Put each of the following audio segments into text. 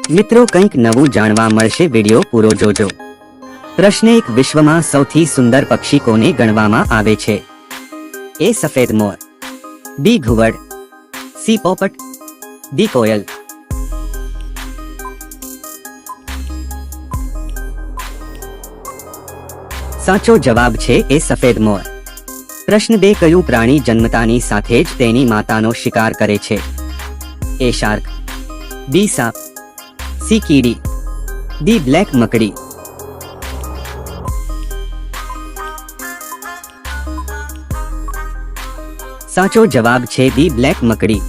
મિત્રો, કંઈક નવું જાણવા મળશે. વીડિયો પૂરો જોજો. પ્રશ્ન એક, વિશ્વમાં સૌથી સુંદર પક્ષી કોને ગણવામાં આવે છે? એ સફેદ મોર, બી ઘુવડ, સી પોપટ, ડી કોયલ. સાચો જવાબ છે એ સફેદ મોર. પ્રશ્ન બે, કયું પ્રાણી જન્મતાની સાથે જ તેની માતાનો શિકાર કરે છે? એ શાર્ક, બી સાપ સી કીડી ડી બ્લેક મકડી સાચો જવાબ છે ડી બ્લેક મકડી.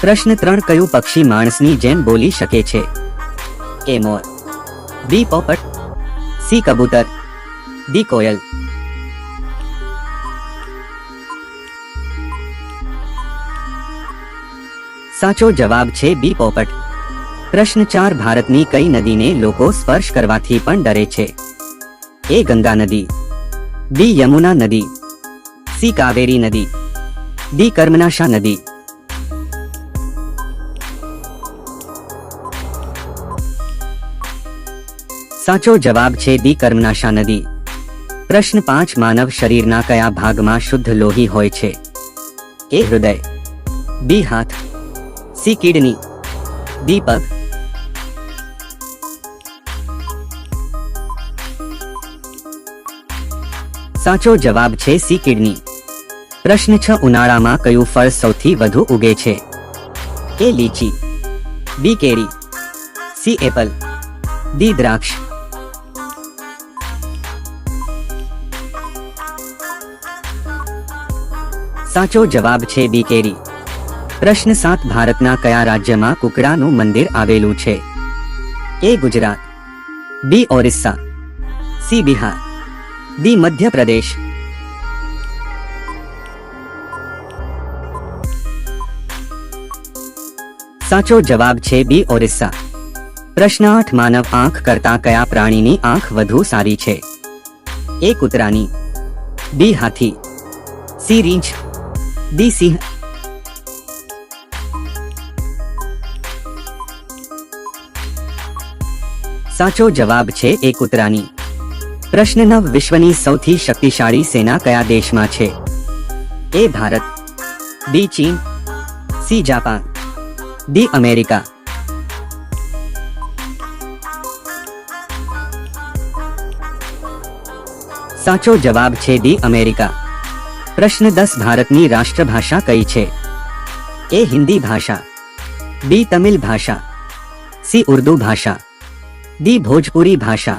પ્રશ્ન ત્રણ, કયું પક્ષી માણસની જેમ બોલી શકે છે? એ મોર. બી પોપટ. સી કબૂતર. ડી કોયલ. સાચો જવાબ છે બી પોપટ. પ્રશ્ન ચાર, ભારતની કઈ નદીને લોકો સ્પર્શ કરવાથી પણ ડરે છે? એ ગંગા નદી, બી યમુના નદી, સી કાવેરી નદી, ડી કર્મનાશા નદી. સાચો જવાબ છે દી કર્મનાશા નદી. પ્રશ્ન પાંચ, માનવ શરીરના કયા ભાગમાં શુદ્ધ લોહી હોય છે? એ હૃદય, બી હાથ, સી કિડની, ડી પગ સાચો જવાબ છે સી કિડની. પ્રશ્ન છ, ઉનાળામાં કયું ફળ સૌથી વધુ ઉગે છે? એ લીચી, બી કેરી, સી એપલ, ડી દ્રાક્ષ. સાચો જવાબ છે બી કેરી. પ્રશ્ન સાત, ભારતના કયા રાજ્યમાં કુકડાનું મંદિર આવેલું છે? A Gujarat, B Orissa, C Bihar. D Madhya Pradesh સાચો જવાબ છે બી, ઓરિસ્સા. પ્રશ્ન આઠ, માનવ આંખ કરતા કયા પ્રાણીની આંખ વધુ સારી છે? એ કૂતરાની. બી, હાથી. સી, રીંછ. ડી, સિંહ. સાચો જવાબ છે એ કૂતરાની. પ્રશ્ન નવ વિશ્વની સૌથી શક્તિશાળી સેના કયા દેશમાં છે? એ ભારત, બી ચીન, સી જાપાન, ડી અમેરિકા. સાચો જવાબ છે ડી અમેરિકા. પ્રશ્ન દસ ભારતની રાષ્ટ્રભાષા કઈ છે? એ હિન્દી ભાષા બી તમિલ ભાષા, સી ઉર્દુ ભાષા, ડી ભોજપુરી ભાષા.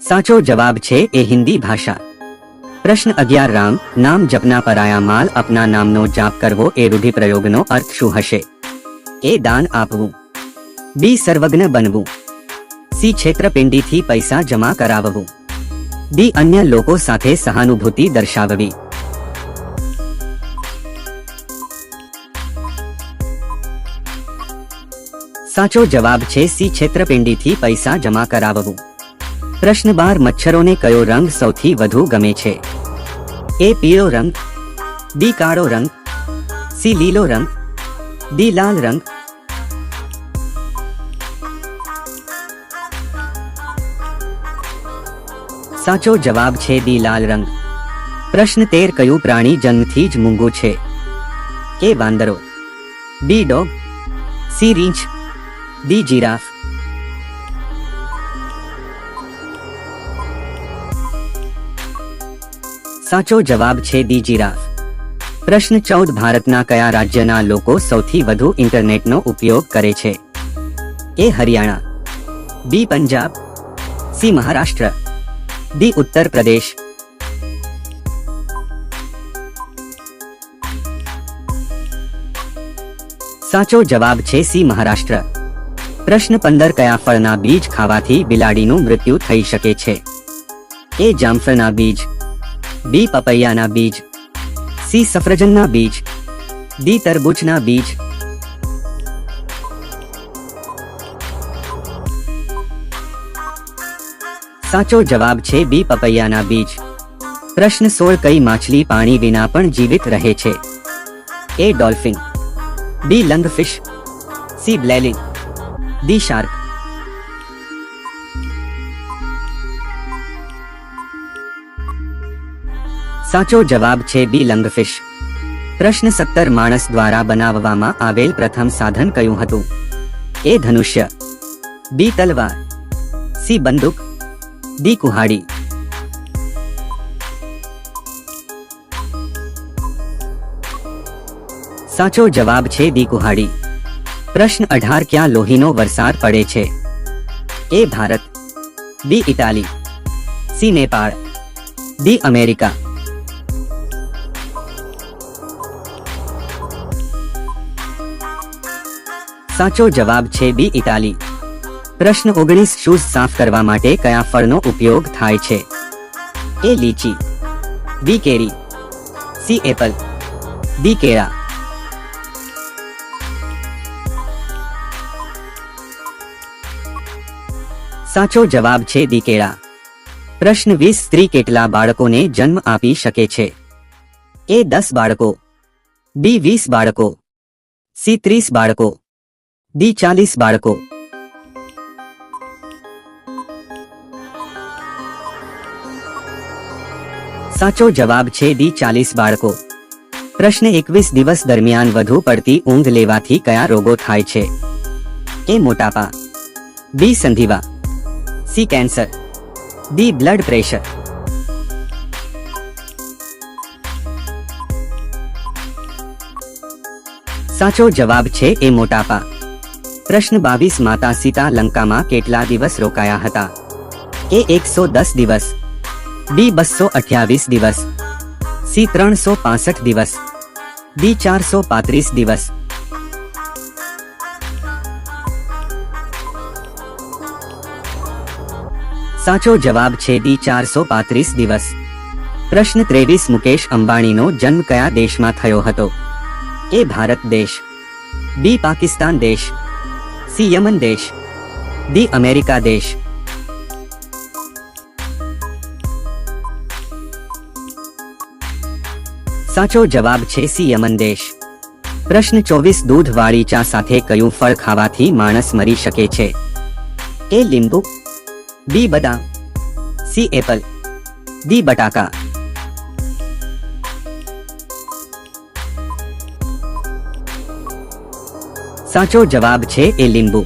સાચો જવાબ છે એ હિન્દી ભાષા પ્રશ્ન અગિયાર રામ નામ જપના પરાયા માલ અપના નામનો જાપ કરવો એ રૂઢિપ્રયોગનો અર્થ શું હશે એ દાન આપવું બી સર્વજ્ઞ બનવું સી છેતરપિંડીથી પૈસા જમા કરાવવું ડી અન્ય લોકો સાથે સહાનુભૂતિ દર્શાવવી સાચો જવાબ છે સી છેતરપિંડીથી પૈસા જમા કરાવવું પ્રશ્ન બાર, મચ્છરોને કયો રંગ સૌથી વધુ ગમે છે? એ પીળો રંગ, બી કાળો રંગ, સી લીલો રંગ, ડી લાલ રંગ. સાચો જવાબ છે ડી લાલ રંગ. પ્રશ્ન તેર, કયું પ્રાણી જન્મથી જ મૂંગું છે? એ વાંદરો, બી ડોગ, સી રીંછ, ડી જીરાફ. સાચો જવાબ છે દી જીરાફ. પ્રશ્ન ચૌદ, ભારતના કયા રાજ્યના લોકો સૌથી વધુ ઇન્ટરનેટનો ઉપયોગ કરે છે? A Haryana, B Punjab, C Maharashtra, D Uttar Pradesh. સાચો જવાબ છે સી મહારાષ્ટ્ર. પ્રશ્ન પંદર, કયા ફળના બીજ ખાવાથી બિલાડીનું મૃત્યુ થઈ શકે છે? એ જામફળના બીજ. બી પપૈયાના બીજ. સી સફરજનના બીજ. ડી તરબૂચના બીજ. સાચો જવાબ છે બી પપૈયાના બીજ. પ્રશ્ન સોળ, કઈ માછલી પાણી વિના પણ જીવિત રહે છે? A dolphin. B lungfish. C બ્લેલિંગ D shark. સાચો જવાબ છે બી લંગફિશ. પ્રશ્ન સત્તર માણસ દ્વારા બનાવવામાં આવેલ પ્રથમ સાધન કયું હતું? એ ધનુષ્ય. બી તલવાર. સી બંદૂક. ડી કુહાડી. સાચો જવાબ છે દી કુહાડી. પ્રશ્ન અઢાર ક્યાં લોહીનો વરસાદ પડે છે? A Bharat. B Italy. C Nepal. D America. સાચો જવાબ છે બી, ઇટાલી. પ્રશ્ન ઓગણીસ, શૂઝ સાફ કરવા માટે કયા ફળનો ઉપયોગ થાય છે? એ લીચી. બી, કેરી. C, apple. ડી, કેળા. સાચો જવાબ છે દી કેળા. પ્રશ્ન વીસ, સ્ત્રી કેટલા બાળકોને જન્મ આપી શકે છે? એ દસ બાળકો. બી, વીસ બાળકો. સી, ત્રીસ બાળકો. ડી ચાલીસ બાળકો સાચો જવાબ છે ડી ચાલીસ બાળકો પ્રશ્ન એકવીસ દિવસ દરમિયાન વધુ પડતી ઊંઘ લેવાથી કયા રોગો થાય છે એ મોટાપા B સંધિવા C cancer D blood pressure સાચો જવાબ છે એ મોટાપા પ્રશ્ન બાવીસ, માતા સીતા લંકામાં કેટલા દિવસ રોકાયા હતા? એ એકસો દસ દિવસ? બી બસો અઠ્યાવીસ દિવસ? સી ત્રણસો પાસઠ દિવસ? ડી ચારસો પાંત્રીસ દિવસ? સાચો જવાબ છે ડી ચારસો પાંત્રીસ દિવસ. પ્રશ્ન ત્રેવીસ, મુકેશ અંબાણીનો જન્મ કયા દેશમાં થયો હતો? એ ભારત દેશ? બી પાકિસ્તાન દેશ? સી યમન દેશ. ડી અમેરિકા દેશ. સાચો જવાબ છે સી યમન દેશ. પ્રશ્ન ચોવીસ દૂધવાળી ચા સાથે કયું ફળ ખાવાથી માણસ મરી શકે છે? એ લીંબુ, બી બદામ, સી એપલ, ડી બટાકા. સાચો જવાબ છે એ લીંબુ.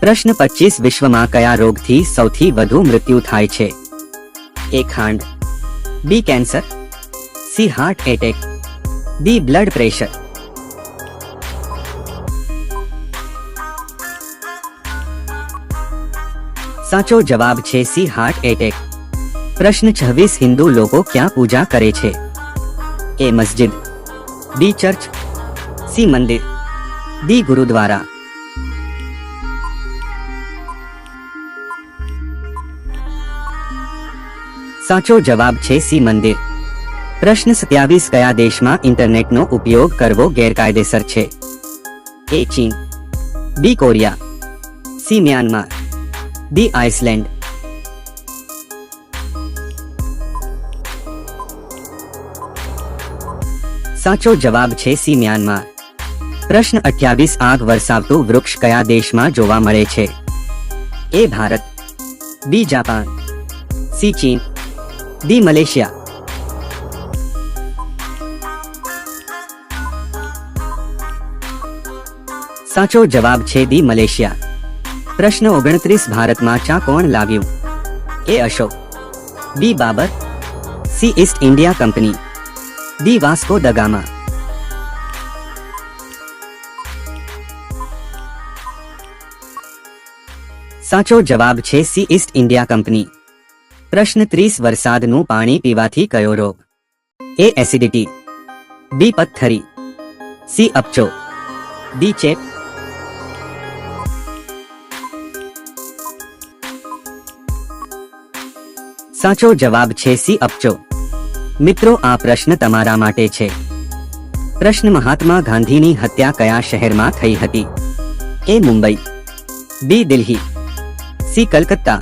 પ્રશ્ન પચીસ વિશ્વમાં કયા રોગથી સૌથી વધુ મૃત્યુ થાય છે? એ ખાંડ. B cancer. C heart attack. D blood pressure. સાચો જવાબ છે સી હાર્ટ એટેક. પ્રશ્ન છવ્વીસ હિન્દુ લોકો ક્યાં પૂજા કરે છે? A Masjid. B church. C મંદિર. ડી ગુરુદ્વારા સાચો જવાબ છે સી મંદિર. પ્રશ્ન સત્યાવીસ કયા દેશમાં ઇન્ટરનેટનો ઉપયોગ કરવો ગેરકાયદેસર છે? એ ચીન. B Korea. C Myanmar. D Iceland. સાચો જવાબ છે સી મ્યાનમાર. પ્રશ્ન અઠ્યાવીસ, આગ વરસાવતું વૃક્ષ કયા દેશમાં જોવા મળે છે? A Bharat, B Japan, C ચીન, ડી મલેશિયા. સાચો જવાબ છે દી મલેશિયા. પ્રશ્ન ઓગણત્રીસ, ભારતમાં ચા કોણ લાવ્યું? A Ashok. B Babur. C East India Company. D Vasco da Gama સાચો જવાબ છે સી ઇસ્ટ ઇન્ડિયા કંપની. પ્રશ્ન ત્રીસ, વરસાદનું પાણી પીવાથી કયો રોગ? A acidity. બી પથ્થરી. સી અપચો. ડી ચેપ. સાચો જવાબ છે સી અપચો. મિત્રો, આ પ્રશ્ન તમારા માટે છે. પ્રશ્ન, મહાત્મા ગાંધીની હત્યા કયા શહેરમાં થઈ હતી? A Mumbai. B Delhi. C Calcutta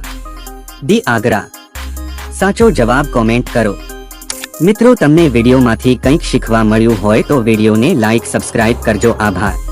D Agra સાચો જવાબ કોમેન્ટ કરો મિત્રો તમને વિડીયોમાંથી કંઈક શીખવા મળ્યું હોય તો વિડીયોને લાઈક સબસ્ક્રાઇબ કરજો આભાર